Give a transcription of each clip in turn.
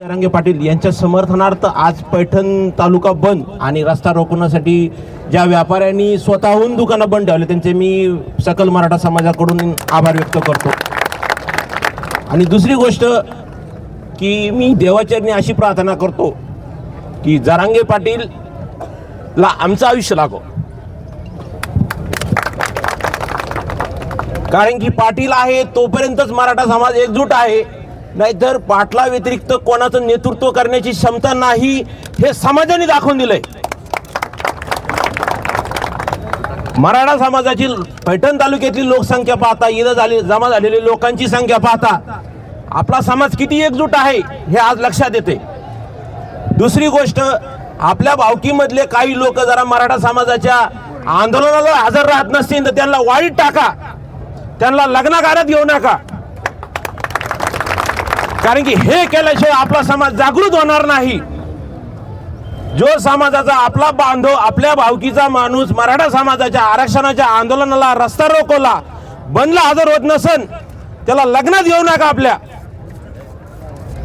रंगे पाटील यांच्या समर्थनार्थ आज पैठण तालुका बंद आणि रस्ता रोखण्यासाठी ज्या व्यापाऱ्यांनी स्वतःहून दुकानं बंद ठेवले त्यांचे मी सकल मराठा समाजाकडून आभार व्यक्त करतो. आणि दुसरी गोष्ट की मी देवाचरणी अशी प्रार्थना करतो की जरांगे पाटील ला आमचं आयुष्य लागो. कारण की पाटील आहे तोपर्यंतच मराठा समाज एकजूट आहे. नाहीतर पाटला व्यतिरिक्त कोणाचं नेतृत्व करण्याची क्षमता नाही हे समाजाने दाखवून दिलंय. मराठा समाजाची पैठण तालुक्यातली लोकसंख्या पाहता इथं झाली जमा झालेली लोकांची संख्या पाहता आपला समाज किती एकजूट आहे हे आज लक्षात येते. दुसरी गोष्ट आपल्या भावकीमधले काही लोक जरा मराठा समाजाच्या आंदोलनाला हजर राहत नसतील तर त्यांना वाईट टाका. त्यांना लग्नाकारात घेऊ नका. कारण की हे केल्याशिवाय आपला समाज जागृत होणार नाही. जो समाजाचा आपला बांधव आपल्या भावकीचा माणूस मराठा समाजाच्या आरक्षणाच्या आंदोलनाला रस्ता रोखवला बनला हजर होत नसन त्याला लग्नात घेऊ नका आपल्या.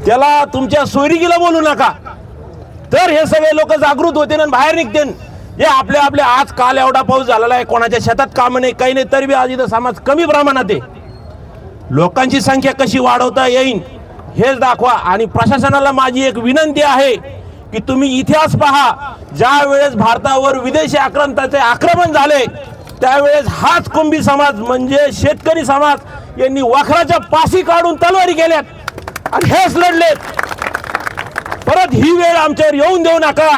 त्याला तुमच्या सोयरिकीला बोलू नका. तर हे सगळे लोक जागृत होते आणि बाहेर निघते. हे आपल्या आपल्या आज काल एवढा पाऊस झालेला आहे कोणाच्या शेतात काम नाही काही नाही तरी बी आज इथं समाज कमी प्रमाणात आहे. लोकांची संख्या कशी वाढवता येईल हेच दाखवा. आणि प्रशासनाला माझी एक विनंती आहे की तुम्ही इतिहास पहा. ज्या वेळेस भारतावर विदेशी आक्रांताचे आक्रमण झाले त्यावेळेस हाच कुंभी समाज म्हणजे शेतकरी समाज यांनी वखराच्या पाशी काढून तलवारी केल्यात आणि हेच लढलेत. परत ही वेळ आमच्यावर येऊन देऊ नका.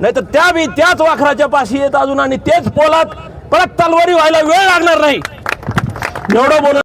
नाहीतर त्या बी त्याच वाखराच्या पाशी येत अजून आणि तेच पोलात परत तलवारी व्हायला वेळ लागणार नाही. एवढं बोल